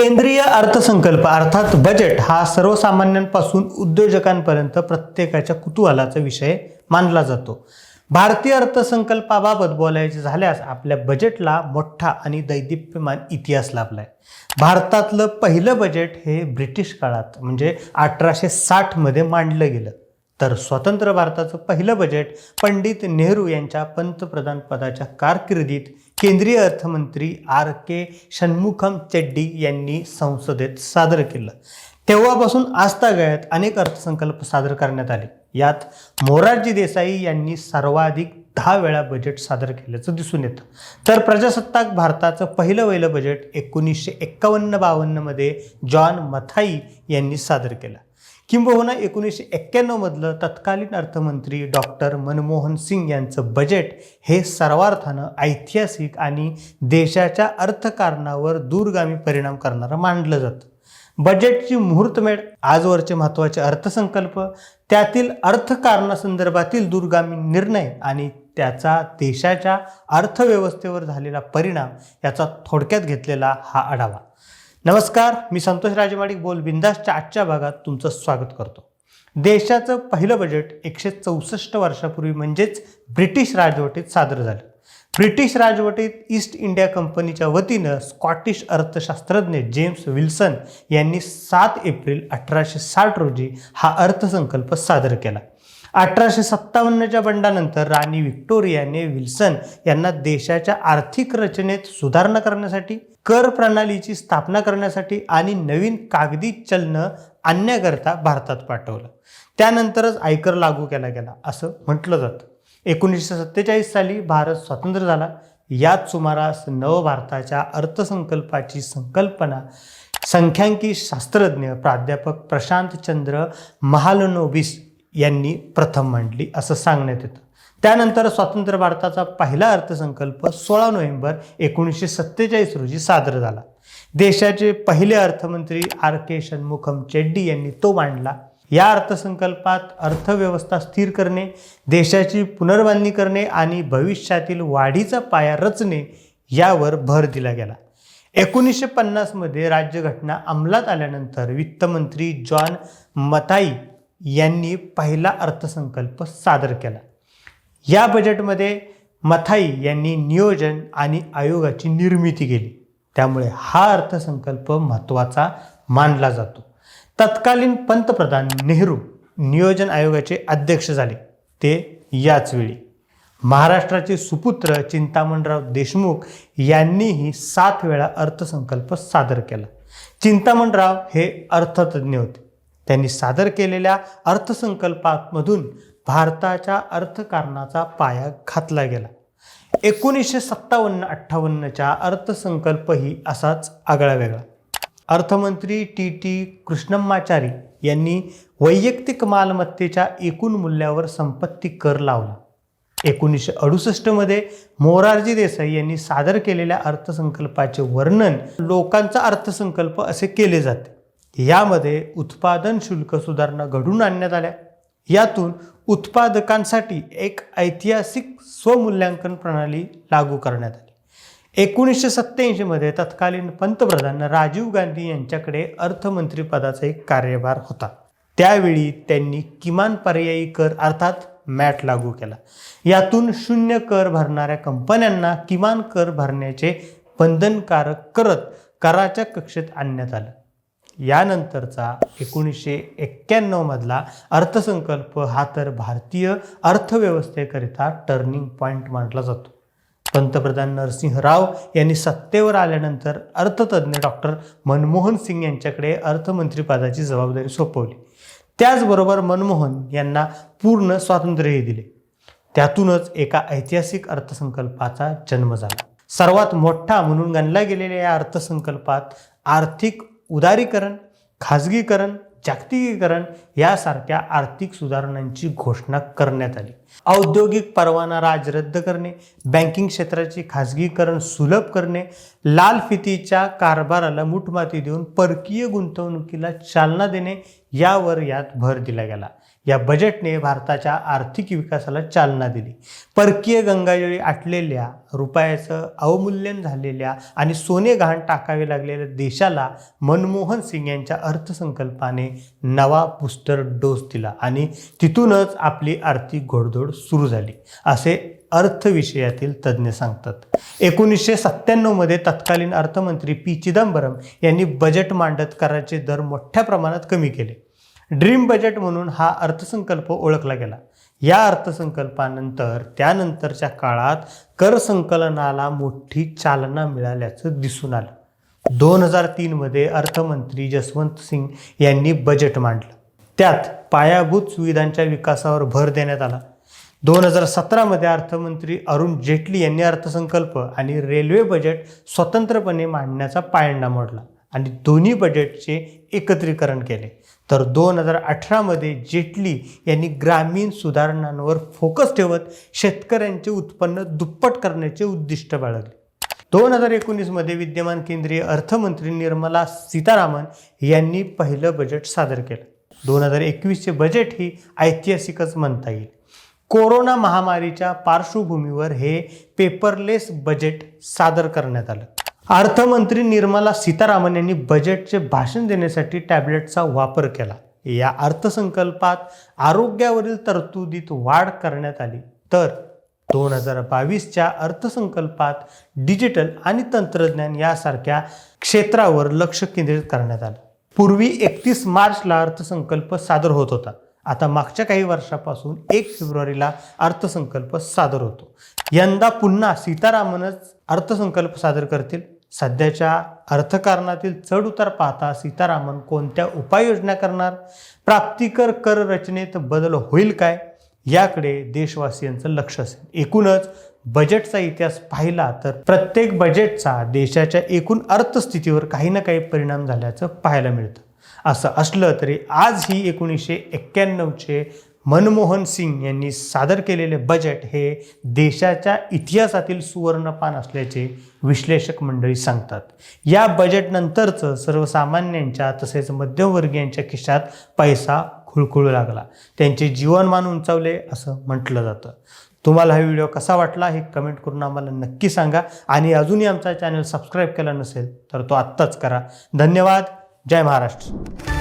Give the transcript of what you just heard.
केंद्रीय अर्थसंकल्प अर्थात बजेट हा सर्वसामान्यांपासून उद्योजकांपर्यंत प्रत्येकाच्या कुतूहलाचा विषय मानला जातो. भारतीय अर्थसंकल्पाबाबत बोलायचे झाल्यास आपल्या बजेटला मोठा आणि दैदिप्यमान इतिहास लाभलाय. भारतातलं पहिलं बजेट हे ब्रिटिश काळात म्हणजे अठराशे साठमध्ये मांडलं गेलं. तर स्वतंत्र भारताचं पहिलं बजेट पंडित नेहरू यांच्या पंतप्रधान पदाच्या कारकिर्दीत केंद्रीय अर्थमंत्री आर के षण्मुखम चेड्डी यांनी संसदेत सादर केलं. तेव्हापासून आजतागायत अनेक अर्थसंकल्प सादर करण्यात आले. यात मोरारजी देसाई यांनी सर्वाधिक दहा वेळा बजेट सादर केल्याचं दिसून येतं. तर प्रजासत्ताक भारताचं पहिलं वहिलं बजेट एकोणीसशे एक्कावन्न बावन्नमध्ये जॉन मथाई यांनी सादर केलं. किंबहुना एकोणीसशे एक्क्याण्णवमधलं तत्कालीन अर्थमंत्री डॉक्टर मनमोहन सिंग यांचं बजेट हे सर्वार्थानं ऐतिहासिक आणि देशाच्या अर्थकारणावर दूरगामी परिणाम करणारं मानलं जातं. बजेटची मुहूर्तमेढ आजवरचे महत्त्वाचे अर्थसंकल्प त्यातील अर्थकारणासंदर्भातील दूरगामी निर्णय आणि त्याचा देशाच्या अर्थव्यवस्थेवर झालेला परिणाम याचा थोडक्यात घेतलेला हा आढावा. नमस्कार मी संतोष राजमाडिक बोल बिंदासच्या आजच्या भागात तुमचं स्वागत करतो. देशाचं पहिलं बजेट एकशे चौसष्ट वर्षापूर्वी म्हणजेच ब्रिटिश राजवटीत सादर झालं. ब्रिटिश राजवटीत ईस्ट इंडिया कंपनीच्या वतीनं स्कॉटिश अर्थशास्त्रज्ञ जेम्स विल्सन यांनी सात एप्रिल अठराशे साठ रोजी हा अर्थसंकल्प सादर केला. अठराशे सत्तावन्नच्या बंडानंतर राणी व्हिक्टोरियाने विल्सन यांना देशाच्या आर्थिक रचनेत सुधारणा करण्यासाठी कर प्रणालीची स्थापना करण्यासाठी आणि नवीन कागदी चलनं आणण्याकरता भारतात पाठवलं. त्यानंतरच आयकर लागू केला गेला असं म्हटलं जातं. एकोणीसशे सत्तेचाळीस साली भारत स्वतंत्र झाला. याच सुमारास नवभारताच्या अर्थसंकल्पाची संकल्पना संख्यांकी शास्त्रज्ञ प्राध्यापक प्रशांत चंद्र महालनोबिस यांनी प्रथम मांडली असं सांगण्यात येतं. त्यानंतर स्वतंत्र भारताचा पहिला अर्थसंकल्प सोळा नोव्हेंबर एकोणीसशे सत्तेचाळीस रोजी सादर झाला. देशाचे पहिले अर्थमंत्री आर के षण्मुखम चेड्डी यांनी तो मांडला. या अर्थसंकल्पात अर्थव्यवस्था स्थिर करणे देशाची पुनर्बांधणी करणे आणि भविष्यातील वाढीचा पाया रचणे यावर भर दिला गेला. एकोणीसशे पन्नासमध्ये राज्यघटना अंमलात आल्यानंतर वित्तमंत्री जॉन मताई यांनी पहिला अर्थसंकल्प सादर केला. या बजेटमध्ये मथाई यांनी नियोजन आणि आयोगाची निर्मिती केली. त्यामुळे हा अर्थसंकल्प महत्त्वाचा मानला जातो. तत्कालीन पंतप्रधान नेहरू नियोजन आयोगाचे अध्यक्ष झाले. ते याच वेळी. महाराष्ट्राचे सुपुत्र चिंतामणराव देशमुख यांनीही सात वेळा अर्थसंकल्प सादर केला. चिंतामणराव हे अर्थतज्ज्ञ होते. त्यांनी सादर केलेल्या अर्थसंकल्पामधून भारताच्या अर्थकारणाचा पाया घातला गेला. एकोणीसशे सत्तावन्न अठ्ठावन्नच्या अर्थसंकल्पही असाच आगळा वेगळा. अर्थमंत्री टी टी कृष्णम्माचारी यांनी वैयक्तिक मालमत्तेच्या एकूण मूल्यावर संपत्ती कर लावला. एकोणीसशे अडुसष्टमध्ये मोरारजी देसाई यांनी सादर केलेल्या अर्थसंकल्पाचे वर्णन लोकांचा अर्थसंकल्प असे केले जाते. यामध्ये उत्पादन शुल्क सुधारणा घडून आणण्यात आल्या. यातून उत्पादकांसाठी एक ऐतिहासिक स्वमूल्यांकन प्रणाली लागू करण्यात आली. एकोणीसशे सत्त्याऐंशीमध्ये तत्कालीन पंतप्रधान राजीव गांधी यांच्याकडे अर्थमंत्रीपदाचा एक कार्यभार होता. त्यावेळी त्यांनी किमान पर्यायी कर अर्थात मॅट लागू केला. यातून शून्य कर भरणाऱ्या कंपन्यांना किमान कर भरण्याचे बंधनकारक करत कराच्या कक्षेत आणण्यात आलं. यानंतरचा एकोणीसशे एक्क्याण्णवमधला अर्थसंकल्प हा तर भारतीय अर्थव्यवस्थेकरिता टर्निंग पॉईंट मानला जातो. पंतप्रधान नरसिंह राव यांनी सत्तेवर आल्यानंतर अर्थतज्ज्ञ डॉक्टर मनमोहन सिंग यांच्याकडे अर्थमंत्रीपदाची जबाबदारी सोपवली. त्याचबरोबर मनमोहन यांना पूर्ण स्वातंत्र्यही दिले. त्यातूनच एका ऐतिहासिक अर्थसंकल्पाचा जन्म झाला. सर्वात मोठा म्हणून गणला गेलेल्या या अर्थसंकल्पात आर्थिक उदारीकरण खाजगीकरण जागतिकीकरण यासारख्या आर्थिक सुधारणांची घोषणा करण्यात आली. औद्योगिक परवाना राज रद्द करणे बँकिंग क्षेत्राचे खाजगीकरण सुलभ करणे लाल फितीच्या कारभाराला मुठमाती देऊन परकीय गुंतवणुकीला चालना देणे यावर यात भर दिला गेला. या बजेटने भारताच्या आर्थिक विकासाला चालना दिली. परकीय गंगाजळी आटलेल्या रुपयाचं अवमूल्यन झालेल्या आणि सोने घाण टाकावे लागलेल्या देशाला मनमोहन सिंग यांच्या अर्थसंकल्पाने नवा बूस्टर डोस दिला आणि तिथूनच आपली आर्थिक घोडदोड सुरू झाली. असे अर्थविषयातील तज्ज्ञ सांगतात. एकोणीसशे सत्त्याण्णवमध्ये तत्कालीन अर्थमंत्री पी. चिदंबरम यांनी बजेट मांडत कराचे दर मोठ्या प्रमाणात कमी केले. ड्रीम बजेट म्हणून हा अर्थसंकल्प ओळखला गेला. या अर्थसंकल्पानंतर त्यानंतरच्या काळात कर संकलनाला मोठी चालना मिळाल्याचं दिसून आलं. दोन हजार तीनमध्ये अर्थमंत्री जसवंत सिंग यांनी बजेट मांडलं. त्यात पायाभूत सुविधांच्या विकासावर भर देण्यात आला. दोन हजार सतरामध्ये अर्थमंत्री अरुण जेटली यांनी अर्थसंकल्प आणि रेल्वे बजेट स्वतंत्रपणे मांडण्याचा पायंडा मोडला आणि दोन्ही बजेटचे एकत्रीकरण केले. तर दोन हजार अठरामध्ये जेटली यांनी ग्रामीण सुधारणांवर फोकस ठेवत शेतकऱ्यांचे उत्पन्न दुप्पट करण्याचे उद्दिष्ट बाळगले. दोन हजार एकोणीसमध्ये विद्यमान केंद्रीय अर्थमंत्री निर्मला सीतारामन यांनी पहिलं बजेट सादर केलं. दोन हजार एकवीसचे बजेट ही ऐतिहासिकच म्हणता येईल. कोरोना महामारीच्या पार्श्वभूमीवर हे पेपरलेस बजेट सादर करण्यात आलं. अर्थमंत्री निर्मला सीतारामन यांनी बजेटचे भाषण देण्यासाठी टॅबलेटचा वापर केला. या अर्थसंकल्पात आरोग्यावरील तरतुदीत वाढ करण्यात आली. तर दोन हजार बावीसच्या अर्थसंकल्पात डिजिटल आणि तंत्रज्ञान यासारख्या क्षेत्रावर लक्ष केंद्रित करण्यात आलं. पूर्वी एकतीस मार्चला अर्थसंकल्प सादर होत होता. आता मागच्या काही वर्षापासून एक फेब्रुवारीला अर्थसंकल्प सादर होतो. यंदा पुन्हा सीतारामनच अर्थसंकल्प सादर करतील. सध्याच्या अर्थकारणातील चढ उतार पाहता सीतारामन कोणत्या उपाययोजना करणार? प्राप्तिकर कर रचनेत बदल होईल काय? याकडे देशवासियांचं लक्ष असेल. एकूणच बजेटचा इतिहास पाहिला तर प्रत्येक बजेटचा देशाच्या एकूण अर्थस्थितीवर काही ना काही परिणाम झाल्याचं पाहायला मिळतं. असं असलं तरी आज ही एकोणीसशे एक्क्याण्णवचे मनमोहन सिंग यांनी सादर केलेले बजेट हे देशाच्या इतिहासातील सुवर्णपान असल्याचे विश्लेषक मंडळी सांगतात. या बजेटनंतरचं सर्वसामान्यांच्या तसेच मध्यमवर्गीयांच्या खिशात पैसा खुळखुळू लागला. त्यांचे जीवनमान उंचावले असं म्हटलं जातं. तुम्हाला हा व्हिडिओ कसा वाटला हे कमेंट करून आम्हाला नक्की सांगा. आणि अजूनही आमचा चॅनल सबस्क्राईब केला नसेल तर तो आत्ताच करा. धन्यवाद. जय महाराष्ट्र.